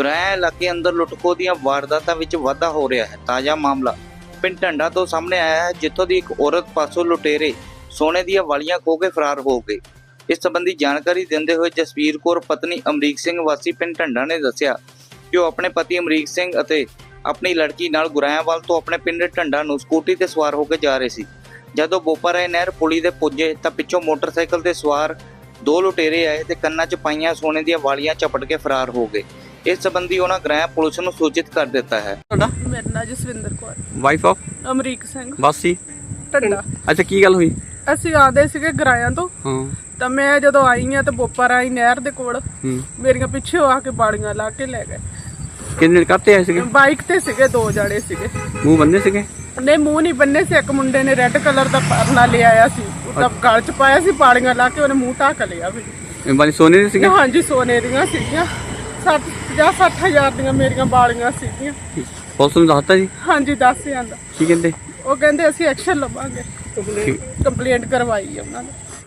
ਗੁਰਾਇਆ ਇਲਾਕੇ ਅੰਦਰ ਲੁੱਟਖੋ ਦੀਆਂ ਵਾਰਦਾਤਾਂ ਵਿੱਚ ਵਾਧਾ ਹੋ ਰਿਹਾ ਹੈ। ਤਾਜ਼ਾ ਮਾਮਲਾ ਪਿੰਡ ਢੰਡਾ ਤੋਂ ਸਾਹਮਣੇ ਆਇਆ ਹੈ, ਜਿੱਥੋਂ ਦੀ ਇੱਕ ਔਰਤ ਪਾਸੋਂ ਲੁਟੇਰੇ ਸੋਨੇ ਦੀਆਂ ਵਾਲੀਆਂ ਖੋਹ ਕੇ ਫਰਾਰ ਹੋ ਗਏ। ਇਸ ਸੰਬੰਧੀ ਜਾਣਕਾਰੀ ਦਿੰਦੇ ਹੋਏ ਜਸਵੀਰ ਕੌਰ, ਪਤਨੀ ਅਮਰੀਕ ਸਿੰਘ ਵਾਸੀ ਪਿੰਡ ਢੰਡਾ ਨੇ ਦੱਸਿਆ ਕਿ ਉਹ ਆਪਣੇ ਪਤੀ ਅਮਰੀਕ ਸਿੰਘ ਅਤੇ ਆਪਣੀ ਲੜਕੀ ਨਾਲ ਗੁਰਾਇਆਂਵਾਲ ਤੋਂ ਆਪਣੇ ਪਿੰਡ ਢੰਡਾ ਨੂੰ ਸਕੂਟੀ ਤੇ ਸਵਾਰ ਹੋ ਕੇ ਜਾ ਰਹੇ ਸੀ। ਜਦੋਂ ਬੋਪਾਰਾਏ ਨਹਿਰ ਪੁਲੀ ਦੇ ਪੁੱਜੇ ਤਾਂ ਪਿੱਛੋਂ ਮੋਟਰਸਾਈਕਲ ਤੇ ਸਵਾਰ ਦੋ ਲੁਟੇਰੇ ਆਏ ਤੇ ਕੰਨਾਂ 'ਚ ਪਾਈਆਂ ਸੋਨੇ ਦੀਆਂ ਵਾਲੀਆਂ ਚਪਟ ਕੇ ਫਰਾਰ ਹੋ ਗਏ। ਇਸ ਸੰਬੰਧੀ ਉਹਨਾਂ ਗ੍ਰਾਮ ਪੁਲਿਸ ਨੂੰ ਸੂਚਿਤ ਕਰ ਦਿੱਤਾ ਹੈ। ਤੁਹਾਡਾ? ਮੇਰਾ ਨਾਂ Jaswinder Kaur. Wife of Amrik Singh. ਵਾਸੀ? ਢੱਡਾ। ਅੱਛਾ ਕੀ ਗੱਲ ਹੋਈ? ਅਸੀਂ ਆਦੇ ਸੀਗੇ ਗਰਾਇਆਂ ਤੋਂ। ਹਾਂ। ਤਾਂ ਮੈਂ ਜਦੋਂ ਆਈ ਆ ਤੇ ਬੋਪਰ ਆਈ ਨਹਿਰ ਦੇ ਕੋਲ ਮੇਰੀਆਂ ਪਿੱਛੇ ਆ ਕੇ ਬਾੜੀਆਂ ਲਾ ਕੇ ਲੈ ਗਏ। ਕਿੰਨੇ ਕਰਤੇ ਆਏ ਸੀਗੇ? ਬਾਈਕ ਤੇ ਸੀਗੇ ਦੋ ਜਾਣੇ ਸੀਗੇ। ਮੂੰਹ ਬੰਨੇ ਸੀਗੇ? ਨੇ ਮੂੰਹ ਨਹੀਂ ਬੰਨੇ ਸੀ ਇੱਕ ਮੁੰਡੇ ਨੇ ਰੈੱਡ ਕਲਰ ਦਾ ਪਰਨਾ ਲਿਆ ਆਇਆ ਸੀ। ਉਹ ਤਾਂ ਗਲ ਚ ਪਾਇਆ ਸੀ ਬਾੜੀਆਂ ਲਾ ਕੇ ਉਹਨੇ ਮੂੰਹ ਢੱਕ ਲਿਆ ਵੀ। ਇਹ ਵਾਲੀ ਸੋਨੇ ਦੇ ਸੀਗੇ? ਹਾਂਜੀ ਸੋਨੇ ਦੀਆਂ ਸੀਗੀਆਂ। 60 50 60 ਹਜ਼ਾਰ ਦੀਆਂ ਮੇਰੀਆਂ ਬਾੜੀਆਂ ਸੀਗੀਆਂ। ਪੁਲਿਸ ਨੂੰ ਦੱਸਤਾ ਜੀ? ਹਾਂਜੀ ਦੱਸ ਜਾਂਦਾ। ਕੀ ਕਹਿੰਦੇ? ਉਹ ਕਹਿੰਦੇ ਅਸੀਂ ਐਕਸ਼ਨ ਲਵਾਂਗੇ। ਕੰਪਲੇਂਟ ਕਰਵਾਈ ਆ ਉਹਨਾਂ ਨੇ।